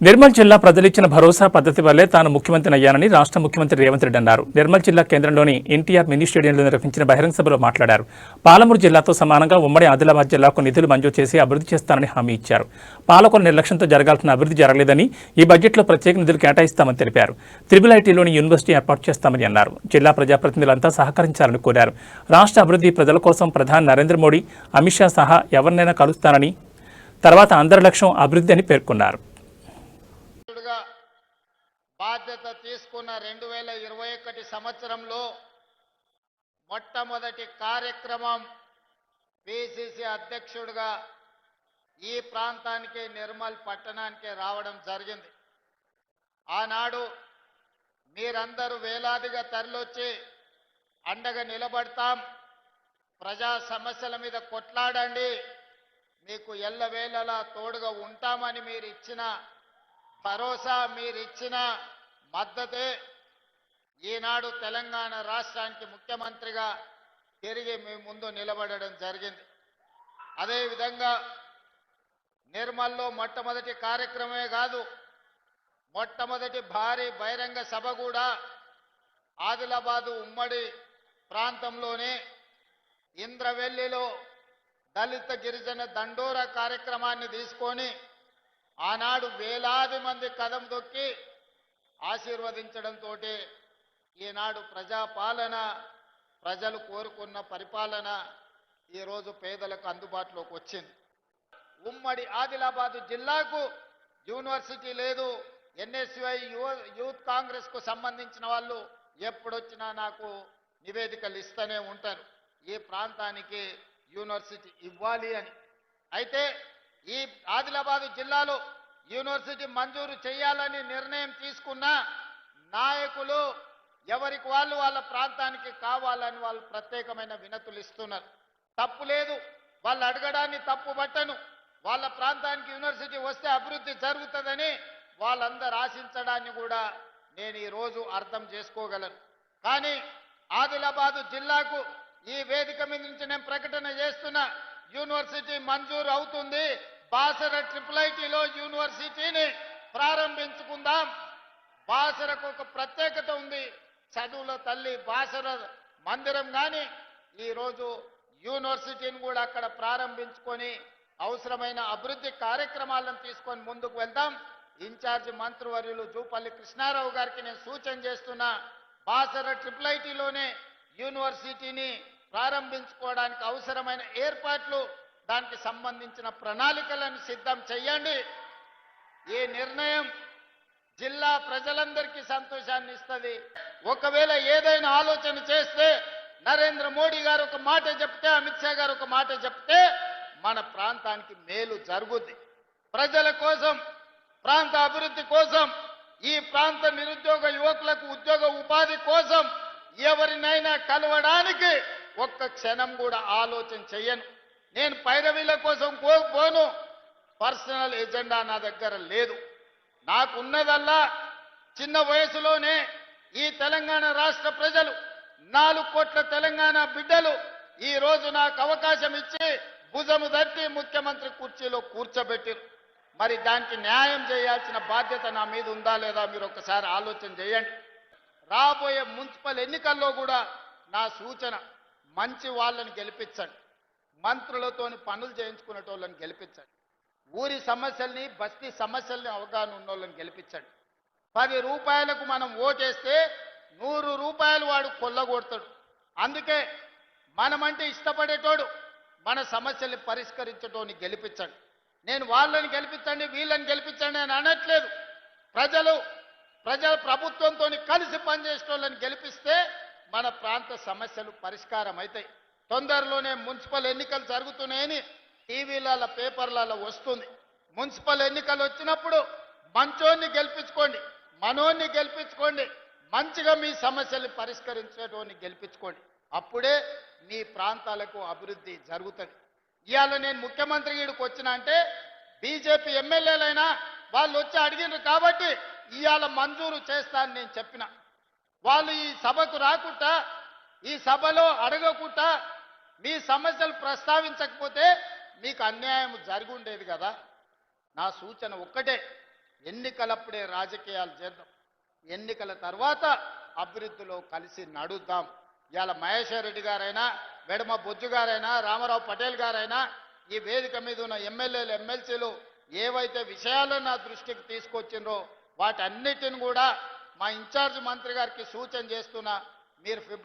నిర్మల్ జిల్లా ప్రజలిచ్చిన భరోసా పద్ధతి వల్లే తాను ముఖ్యమంత్రిని అయ్యానని రాష్ట్ర ముఖ్యమంత్రి రేవంత్ రెడ్డి అన్నారు. నిర్మల్ జిల్లా కేంద్రంలోని ఎన్టీఆర్ మినీ స్టేడియంలో నిర్వహించిన బహిరంగ సభలో మాట్లాడారు. పాలమూరు జిల్లాతో సమానంగా ఉమ్మడి ఆదిలాబాద్ జిల్లాకు నిధులు మంజూరు చేసి అభివృద్ధి చేస్తానని హామీ ఇచ్చారు. పాలకుల నిర్లక్ష్యంతో జరగాల్సిన అభివృద్ధి జరగలేదని ఈ బడ్జెట్లో ప్రత్యేక నిధులు కేటాయిస్తామని తెలిపారు. త్రిబుల్ ఐటీలోని యూనివర్సిటీ ఏర్పాటు చేస్తామని అన్నారు. జిల్లా ప్రజాప్రతినిధులంతా సహకరించాలని కోరారు. రాష్ట్ర అభివృద్ధి ప్రజల కోసం ప్రధాని నరేంద్ర మోడీ అమిత్ షా సహా ఎవరినైనా కలుస్తానని తర్వాత అందరి లక్ష్యం అభివృద్ధి అని పేర్కొన్నారు అధ్యక్షుడిగా బాధ్యత తీసుకున్న రెండు వేల ఇరవై ఒకటి సంవత్సరంలో మొట్టమొదటి కార్యక్రమం పిసిసి అధ్యక్షుడిగా ఈ ప్రాంతానికి నిర్మల్ పట్టణానికి రావడం జరిగింది. ఆనాడు మీరందరూ వేలాదిగా తరలొచ్చి అండగా నిలబడతాం. ప్రజా సమస్యల మీద కొట్లాడండి. మీకు ఎల్లవేళలా తోడుగా ఉంటామని మీరు ఇచ్చిన భరోసా మీరిచ్చిన మద్దతే ఈనాడు తెలంగాణ రాష్ట్రానికి ముఖ్యమంత్రిగా తిరిగి మీ ముందు నిలబడడం జరిగింది. అదేవిధంగా నిర్మల్లో మొట్టమొదటి కార్యక్రమమే కాదు మొట్టమొదటి భారీ బహిరంగ సభ కూడా ఆదిలాబాదు ఉమ్మడి ప్రాంతంలోనే ఇంద్రవెల్లిలో దళిత గిరిజన దండోరా కార్యక్రమాన్ని తీసుకొని ఆనాడు వేలాది మంది కదం దొక్కి ఆశీర్వదించడంతో ఈనాడు ప్రజాపాలన ప్రజలు కోరుకున్న పరిపాలన ఈరోజు పేదలకు అందుబాటులోకి వచ్చింది. ఉమ్మడి ఆదిలాబాదు జిల్లాకు యూనివర్సిటీ లేదు ఎన్ఎస్యుఐ యూత్ కాంగ్రెస్కు సంబంధించిన వాళ్ళు ఎప్పుడొచ్చినా నాకు నివేదికలు ఇస్తూనే ఉంటారు. ఈ ప్రాంతానికి యూనివర్సిటీ ఇవ్వాలి అని. అయితే ఈ ఆదిలాబాదు జిల్లాలో యూనివర్సిటీ మంజూరు చేయాలని నిర్ణయం తీసుకున్న నాయకులు ఎవరికి వాళ్ళు వాళ్ళ ప్రాంతానికి కావాలని వాళ్ళు ప్రత్యేకమైన వినతులు ఇస్తున్నారు. తప్పు లేదు. వాళ్ళు అడగడాన్ని తప్పు పట్టను. వాళ్ళ ప్రాంతానికి యూనివర్సిటీ వస్తే అభివృద్ధి జరుగుతుందని వాళ్ళందరూ ఆశించడాన్ని కూడా నేను ఈరోజు అర్థం చేసుకోగలను. కానీ ఆదిలాబాదు జిల్లాకు ఈ వేదిక మీద నుంచి నేను ప్రకటన చేస్తున్నా యూనివర్సిటీ మంజూరు అవుతుంది. బాసర ట్రిపుల్ ఐటీలో యూనివర్సిటీని ప్రారంభించుకుందాం. బాసరకు ఒక ప్రత్యేకత ఉంది. చదువుల తల్లి బాసర మందిరం కానీ ఈరోజు యూనివర్సిటీని కూడా అక్కడ ప్రారంభించుకొని అవసరమైన అభివృద్ధి కార్యక్రమాలను తీసుకొని ముందుకు వెళ్దాం. ఇన్ఛార్జి మంత్రివర్యులు జూపల్లి కృష్ణారావు గారికి నేను సూచన చేస్తున్నా బాసర ట్రిపుల్ ఐటీలోనే యూనివర్సిటీని ప్రారంభించుకోవడానికి అవసరమైన ఏర్పాట్లు దానికి సంబంధించిన ప్రణాళికలను సిద్ధం చేయండి ఈ నిర్ణయం జిల్లా ప్రజలందరికీ సంతోషాన్ని ఇస్తుంది. ఒకవేళ ఏదైనా ఆలోచన చేస్తే నరేంద్ర మోడీ గారు ఒక మాట చెప్తే అమిత్ షా గారు ఒక మాట చెప్తే మన ప్రాంతానికి మేలు జరుగుద్ది. ప్రజల కోసం ప్రాంత అభివృద్ధి కోసం ఈ ప్రాంత నిరుద్యోగ యువకులకు ఉద్యోగ ఉపాధి కోసం ఎవరినైనా కలవడానికి ఒక్క క్షణం కూడా ఆలోచన చెయ్యను. నేను పైరవీల కోసం పోను. పర్సనల్ ఎజెండా నా దగ్గర లేదు. నాకున్నదల్లా చిన్న వయసులోనే ఈ తెలంగాణ రాష్ట్ర ప్రజలు నాలుగు కోట్ల తెలంగాణ బిడ్డలు ఈ రోజు నాకు అవకాశం ఇచ్చి భుజము దట్టి ముఖ్యమంత్రి కుర్చీలో కూర్చోబెట్టిరు. మరి దానికి న్యాయం చేయాల్సిన బాధ్యత నా మీద ఉందా లేదా మీరు ఒకసారి ఆలోచన చేయండి. రాబోయే మున్సిపల్ ఎన్నికల్లో కూడా నా సూచన మంచి వాళ్ళని గెలిపించండి. మంత్రులతోని పనులు చేయించుకునేటోళ్ళని గెలిపించండి. ఊరి సమస్యల్ని బస్తీ సమస్యల్ని అవగాహన ఉన్నోళ్ళని గెలిపించండి. పది రూపాయలకు మనం ఓటేస్తే నూరు రూపాయలు వాడు కొల్లగొడతాడు. అందుకే మనమంటే ఇష్టపడేటోడు మన సమస్యల్ని పరిష్కరించటోని గెలిపించండి. నేను వాళ్ళని గెలిపించండి వీళ్ళని గెలిపించండి అని అనట్లేదు. ప్రజలు ప్రజల ప్రభుత్వంతో కలిసి పనిచేసేటోళ్ళని గెలిపిస్తే మన ప్రాంత సమస్యలు పరిష్కారం అవుతాయి తొందరలోనే మున్సిపల్ ఎన్నికలు జరుగుతున్నాయని టీవీలలో పేపర్లలో వస్తుంది. మున్సిపల్ ఎన్నికలు వచ్చినప్పుడు మంచోన్ని గెలిపించుకోండి మనోన్ని గెలిపించుకోండి మంచిగా మీ సమస్యల్ని పరిష్కరించేటోని గెలిపించుకోండి. అప్పుడే మీ ప్రాంతాలకు అభివృద్ధి జరుగుతుంది. ఇవాళ నేను ముఖ్యమంత్రి ఈడికి వచ్చిన అంటే బీజేపీ ఎమ్మెల్యేలైనా వాళ్ళు వచ్చి అడిగినారు కాబట్టి ఇవాళ మంజూరు చేస్తానని నేను చెప్పిన. వాళ్ళు ఈ సభకు రాకుండా ఈ సభలో అడగకుండా మీ సమస్యలు ప్రస్తావించకపోతే మీకు అన్యాయం జరిగి ఉండేది కదా. నా సూచన ఒక్కటే ఎన్నికలప్పుడే రాజకీయాలు చేద్దాం. ఎన్నికల తర్వాత అభివృద్ధిలో కలిసి నడుద్దాం. ఇవాళ మహేశ్వర్ రెడ్డి గారైనా వెడమ బొజ్జు గారైనా రామారావు పటేల్ గారైనా ఈ వేదిక మీద ఉన్న ఎమ్మెల్యేలు ఎమ్మెల్సీలు ఏవైతే విషయాలను నా దృష్టికి తీసుకొచ్చిండ్రో వాటన్నిటిని కూడా మా ఇన్ఛార్జ్ మంత్రి గారికి సూచన చేస్తున్నా. మీరు ఫిబ్రవరి